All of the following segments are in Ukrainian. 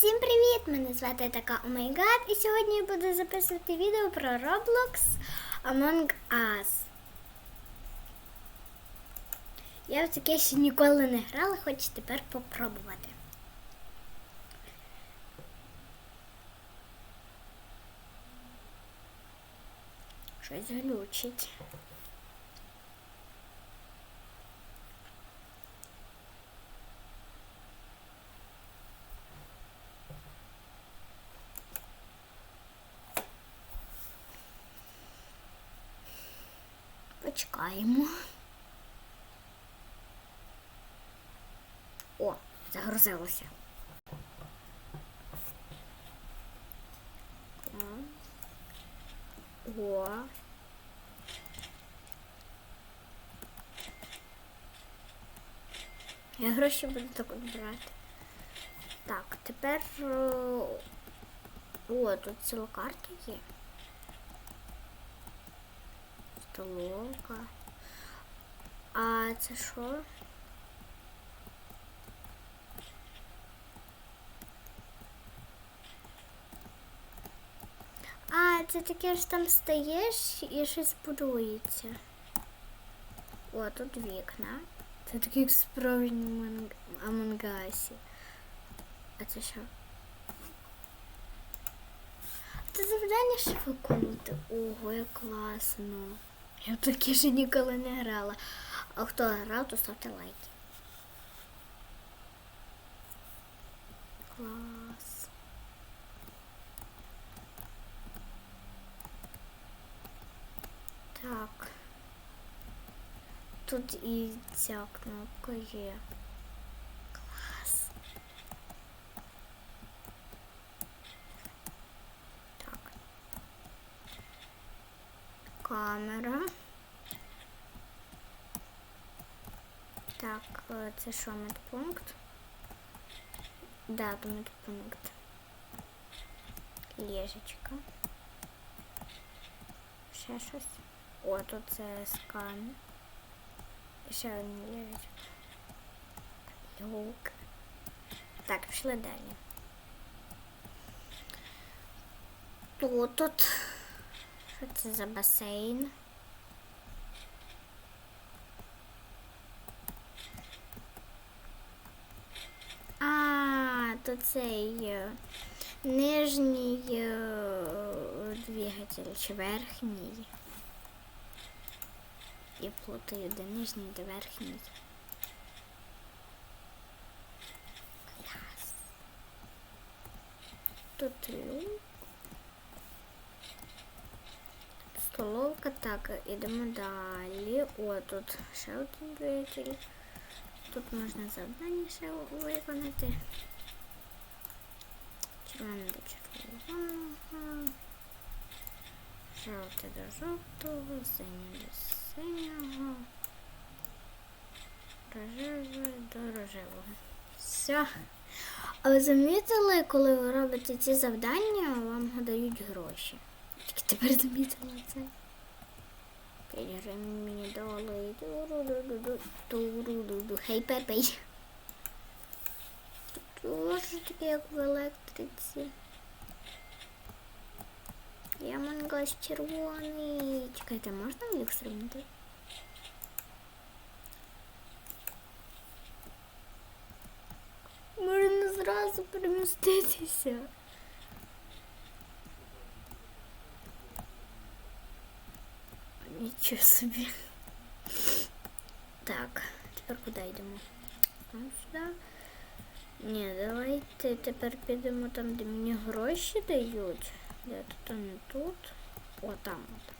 Всім привіт! Мене звати така Омейгад, і сьогодні я буду записувати відео про Roblox Among Us. Я в таке ще ніколи не грала, хочу тепер попробувати. Щось глючить. О, загрузилося. О. Я гроші буду так брати. Так, тепер. е, О, тут ціла карта є. Столовка. А це що? А, це таке ж там стаєш і щось будується. О, тут вікна. Це такі як справжні амангасі. А це що? Це завдання ще виконувати. Ого, як класно. Я таке ще ніколи не грала. А хто грав, то ставте лайки. Клас. Тут і ця кнопка є. Клас. Так. Камера. Так, е, це що, медпункт? Да, то медпункт. Ліжечка. Ще щось. О, тут це скан. Люк. Так, пішли далі. Тут тут. Що це за басейн? А, то цей е, нижній е, двигатель чи верхній. Я плутаю, де нижній, де верхній. Клас. Тут люк. Столовка, так, ідемо далі. О, тут ще один двигатель. Тут можна завдання ще виконати. Червоне до червоного. Жовте до жовтого, синє до синього. Рожеве до рожевого. Все. А ви замітили, коли ви робите ці завдання, вам дають гроші? Тільки тепер замітила це. П'ять мені дали. Хей, пепей. Теж таке, як в електриці. Я мангас червоний. Чекайте, можна їх стрімити? Можна зразу переміститися. Нічого собі. Так, тепер куди йдемо? Ось сюди. Ні, давайте тепер підемо там, де мені гроші дають. Де тут, не тут. О, там от.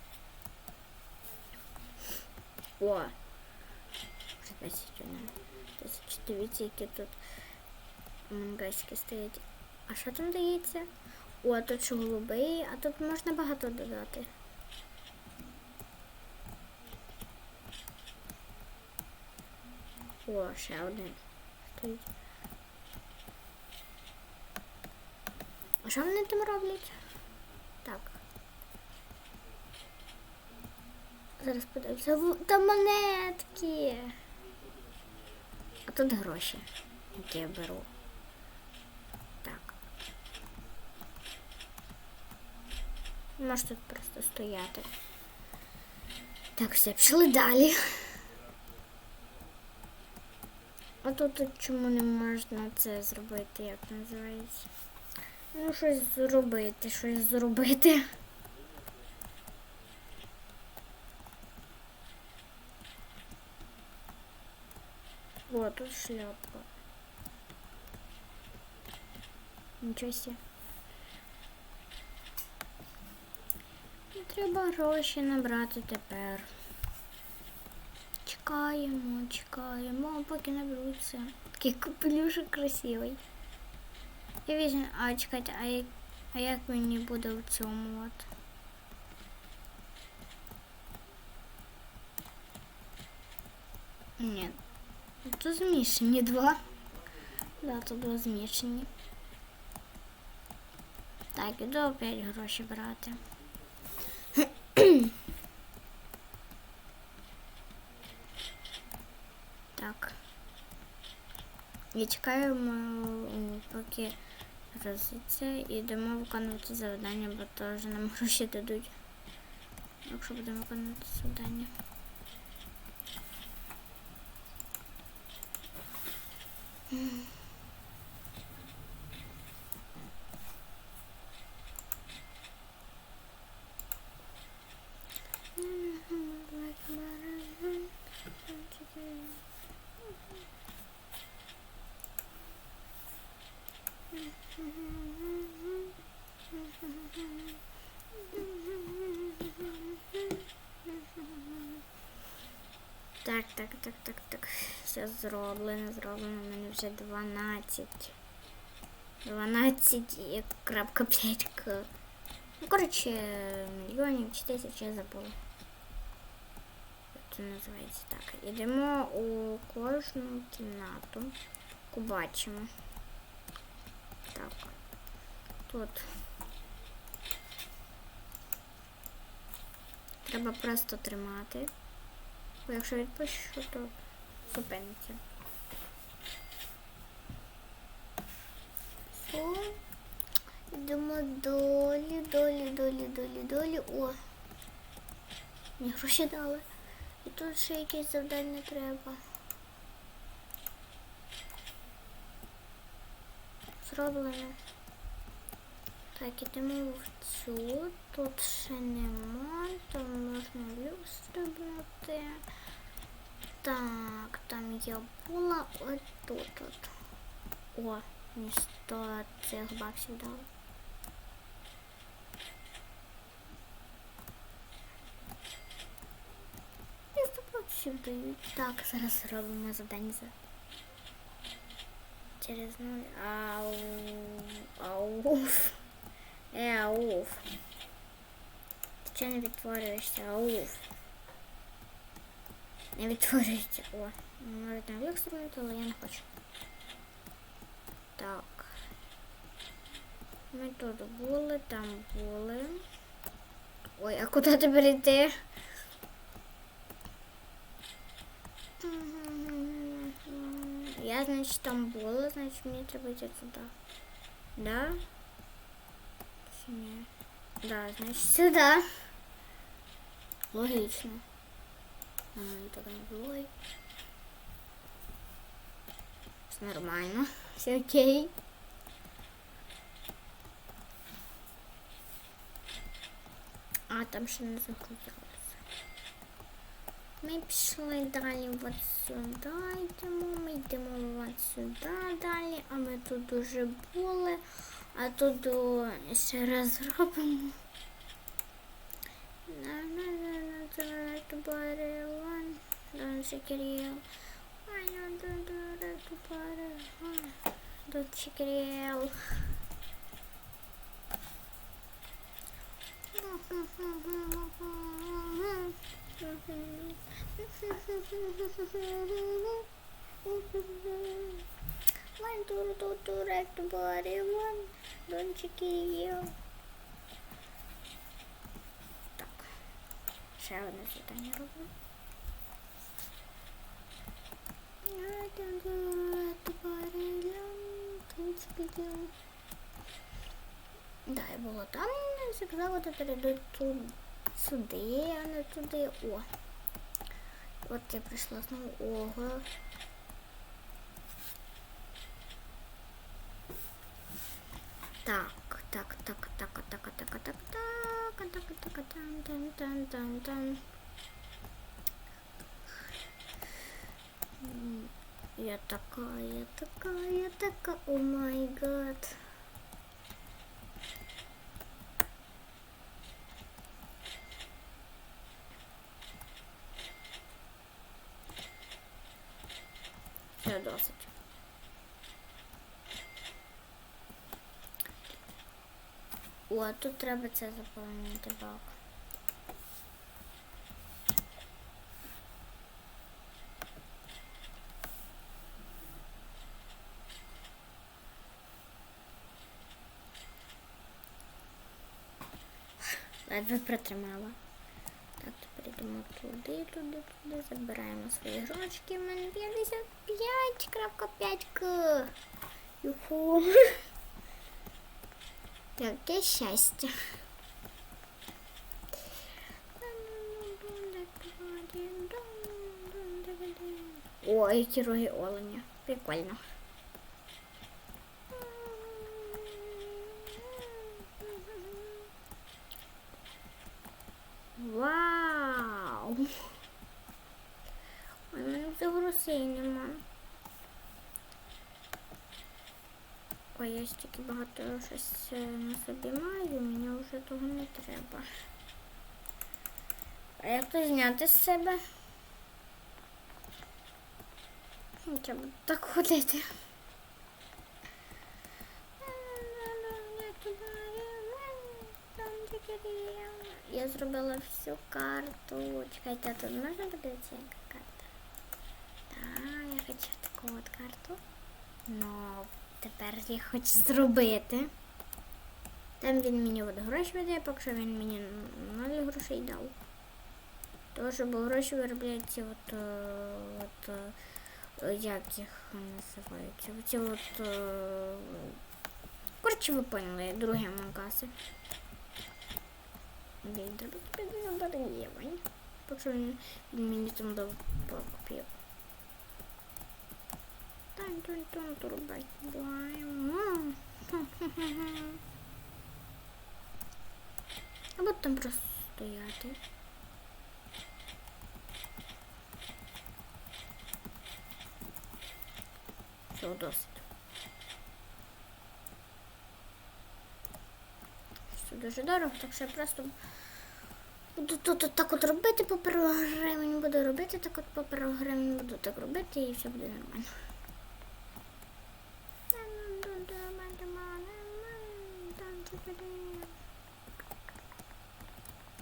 О! 21. 1000. Дивіться, які тут мангаськи стоять. А що там дається? О, тут що голубий, а тут можна багато додати. О, ще один стоїть. А що вони там роблять? Зараз подивимося. Та монетки. А тут гроші, які я беру. Так. Може тут просто стояти. Так, все, пішли далі. А тут чому не можна це зробити, як називається? Ну, щось зробити, щось зробити. О, тут шляпка. Нічого себе. Треба гроші набрати тепер. Чекаємо, чекаємо, поки наберуться. Такий капелюшок красивий. Я візьму, а чекайте, а як, а як мені буде в цьому от? Ні. Тут змішані два. Да, тут два змішані. Так, іду опять гроші брати. так. І чекаємо, поки розиться, і йдемо виконувати завдання, бо теж нам гроші дадуть. Якщо будемо виконувати завдання. Так, так, так, так, так. Все зроблено, зроблено. У мене вже 12. 12 і крапка 5 к. Ну, коротше, мільйонів чи тисяч я забула. Це називається так. Ідемо у кожну кімнату. Побачимо. Так. Тут. Треба просто тримати. Бо якщо відпущу, то зупиниться. Все. Йдемо долі, долі, долі, долі, долі. О. Мені гроші дали. І тут ще якесь завдання треба. Зроблено. Так, ідемо в цю. Тут ще нема, там можна люстру брати. Так, там я була от тут. От. О, мені 100 цих баксів дали. І 100 баксів дають. Так, зараз робимо завдання за через ноль. Ау. Ауф. Е, ауф. Ти чого не відтворюєшся? Ауф. Не відтворюється. О, може там вікструвати, але я не хочу. Так. Ми тут були, там були. Ой, а куди тепер йти? Я, значить, там була, значить мені треба йти туди. Да? Чи ні? Да, значить сюди. Логічно. Так не було. Все нормально. Все окей. А, там ще не закрутилося. Ми пішли далі от сюди йдемо, ми йдемо от сюди далі, а ми тут уже були, а тут ще раз робимо. To butter one, don't shake it out. I don't do do to butter one, don't shake it out. One, two, two, two, right body, one, don't check it ще одне завдання робимо. Да, я была там, завжди вот перейду сюди, а не туди. О. вот я пришла знову ого. Тан, тан, тан, тан, тан. М, Я такая, я такая, я такая, о май гад. Все досить. О, тут треба це заповнити бак. Ледве протримала. Так, тепер йдемо туди, туди, туди. Забираємо свої грошки. У мене 55.5к. Юху. Яке щастя. Ой, роги оленя. Прикольно. Вау! Ой, мене вже грошей нема. Ой, я стільки багато щось е, на собі маю, мені вже того не треба. А як то зняти з себе? Ну, Треба так ходити. Я зробила всю карту. Чекайте, а тут можна подивитися, яка карта? Так, я хочу таку от карту. Ну, тепер я хочу зробити. Там він мені от гроші видає, поки що він мені ноль грошей дав. Що бо гроші виробляються от, е, от е, як їх називаються? Оці от. е, Коротше, ви поняли, другі магаси. Мені треба купити забарнівань. Поки він мені там дав покупів. Так, тун тун турбай. Буваємо. Або там просто стояти. Все, досить. Все дуже дорого, так що я просто буду тут так от робити по гривень, буду робити так от по гривень, буду так робити і все буде нормально.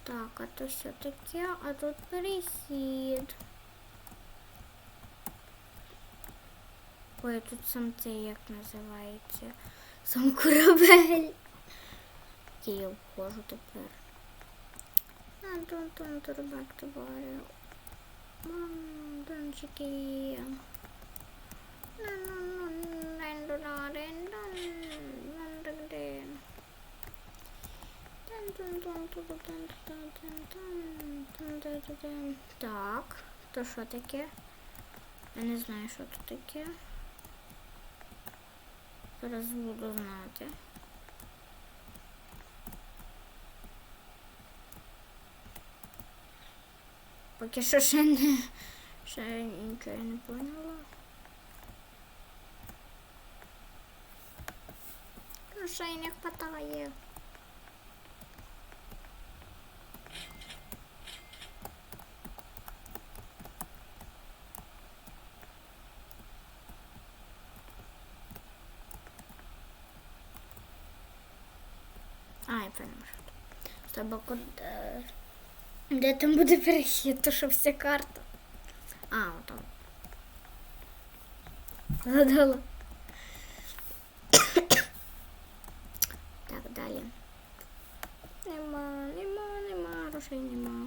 Так, а то все таке, а тут перехід. Ой, тут сам це як називається? Сам корабель. Який я вхожу тепер. Антон тон турбак товарю. Дончики. Так, то що таке? Я не знаю, що тут таке. Зараз буду знати. Поки що ще не ще нічого я не поняла. Грошей не хватає. А, я тут. З тобою куди? Де там буде перехід, то що вся карта. А, отам. Згадала. так, далі. Нема, нема, нема, грошей нема.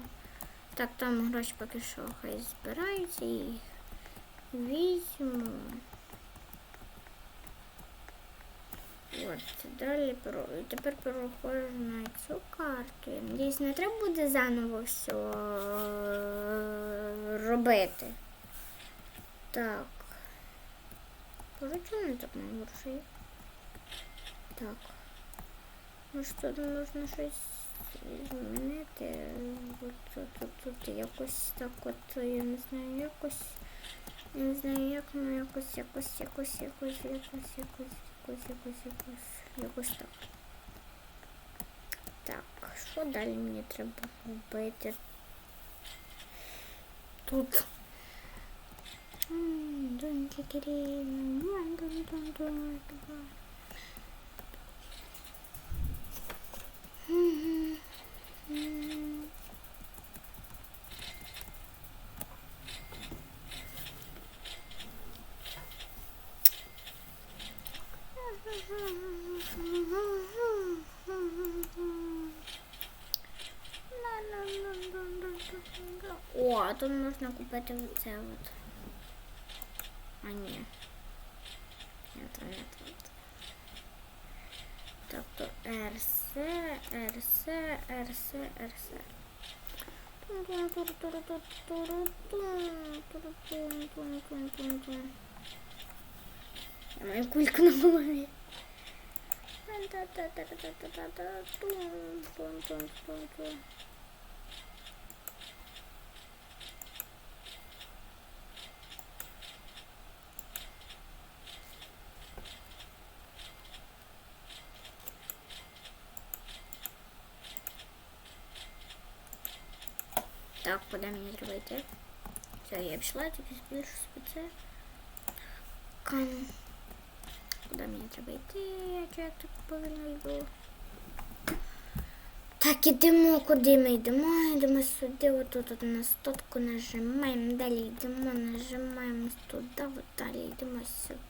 Так, там гроші поки що хай збираються і візьму. От, далі про... тепер переходжу на цю карту. Я надіюсь, не треба буде заново все робити. Так. Не так не грошей? Так. Ну що, тут можна щось змінити. От тут, тут, тут якось так от, я не знаю, якось. Не знаю, як, ну якось, якось, якось, якось, якось, якось, якось, якось, якось, якось так. Так, що далі мені треба робити? Тут. М, О, а тут можна купити оце от. А не тут. Так, то РС, РС, РС, РС. Я маю кульку на голові. Так, куди мені треба йти? Все, я пішла, тільки збільшу спеце. Кан. Куди мені треба йти? Я чого як так повільно йду? Так, ідемо, куди ми йдемо? Йдемо сюди, отут от на стотку нажимаємо, далі йдемо, нажимаємо туди, от далі йдемо сюди.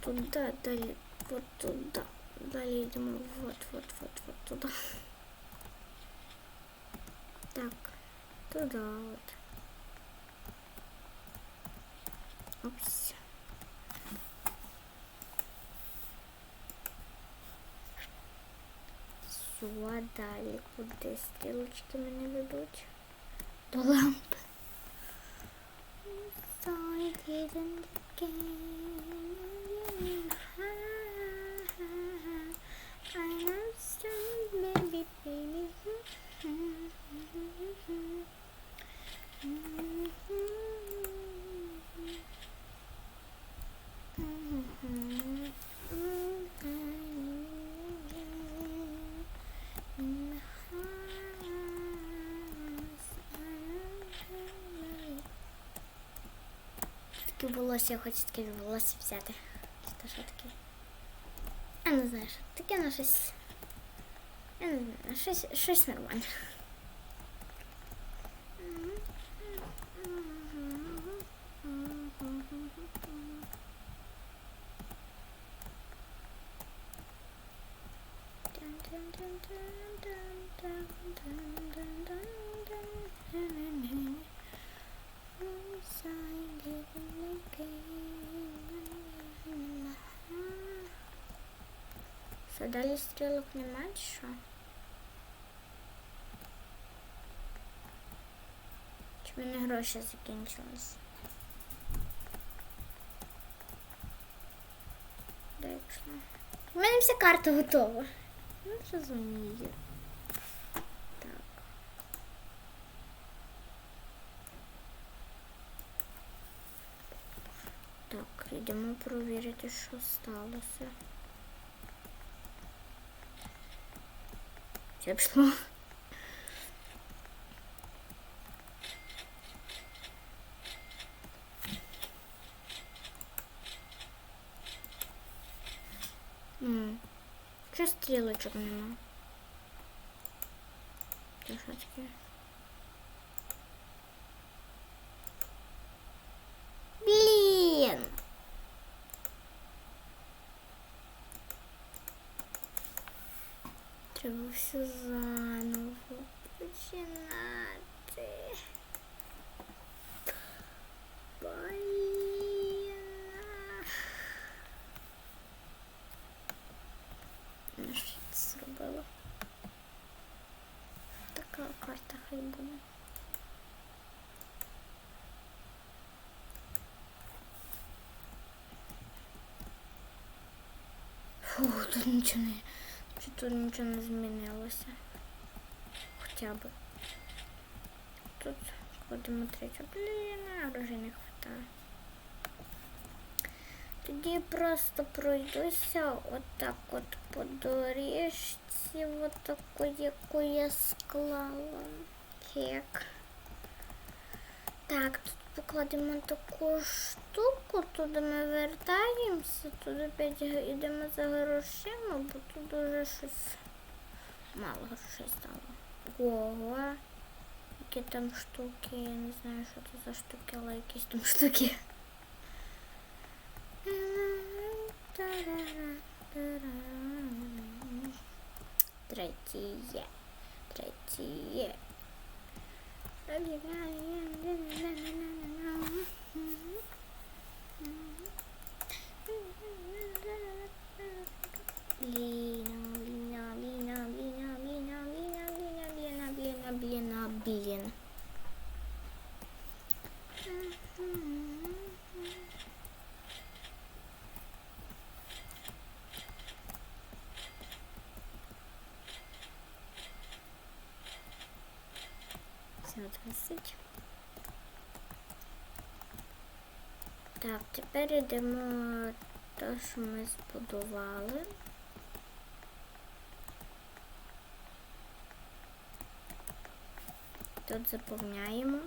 Туди, далі, от туди. Далі йдемо, от, от, от, от туди. Так, туди от. Опс. Сюди далі. Куди стрілочки мене ведуть? До лампи. So I didn't again. I'm strong, baby, baby. Mm-hmm. Волосся, я хочу таке волосся взяти. То що таке? Я не знаю, що таке на щось. Я не знаю, щось, щось нормальне. Що далі стрілок немає, що? Чи мене гроші закінчились? Де? У мене вся карта готова. Ну, розумію. Так. Так, йдемо провірити, що сталося. Пішла. М, Що стрілочок нема? Це таке? Все заново починати. Блін. що це зробила. Карта хай буде. Фух, тут нічого не. Чи тут нічого не змінилося. Хоча б. Тут ходимо третю. Блін, грошей не хватає. Тоді просто пройдуся отак от по доріжці, отаку, яку я склала. Кек. Так, тут покладемо таку штуку, туди ми вертаємося, туди опять йдемо за грошима, бо тут дуже щось мало грошей стало. Ого. Які там штуки, я не знаю, що це за штуки, але якісь там штуки. Третє. Третє. Ліна, Lina, Lina, Lina, Lina, Lina, Lina, Lina, Lina, Lina, Lina. Тепер йдемо те, що ми збудували. Тут заповняємо.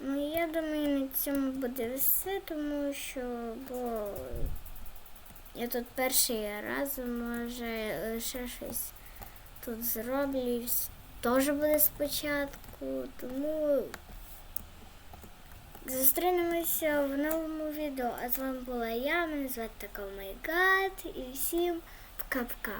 Ну, я думаю, на цьому буде все, тому що, бо я тут перший раз, може, лише щось тут зроблю теж буде спочатку, тому зустрінемося в новому відео. А з вами була я, мене звати Така Майгад, і всім пока-пока.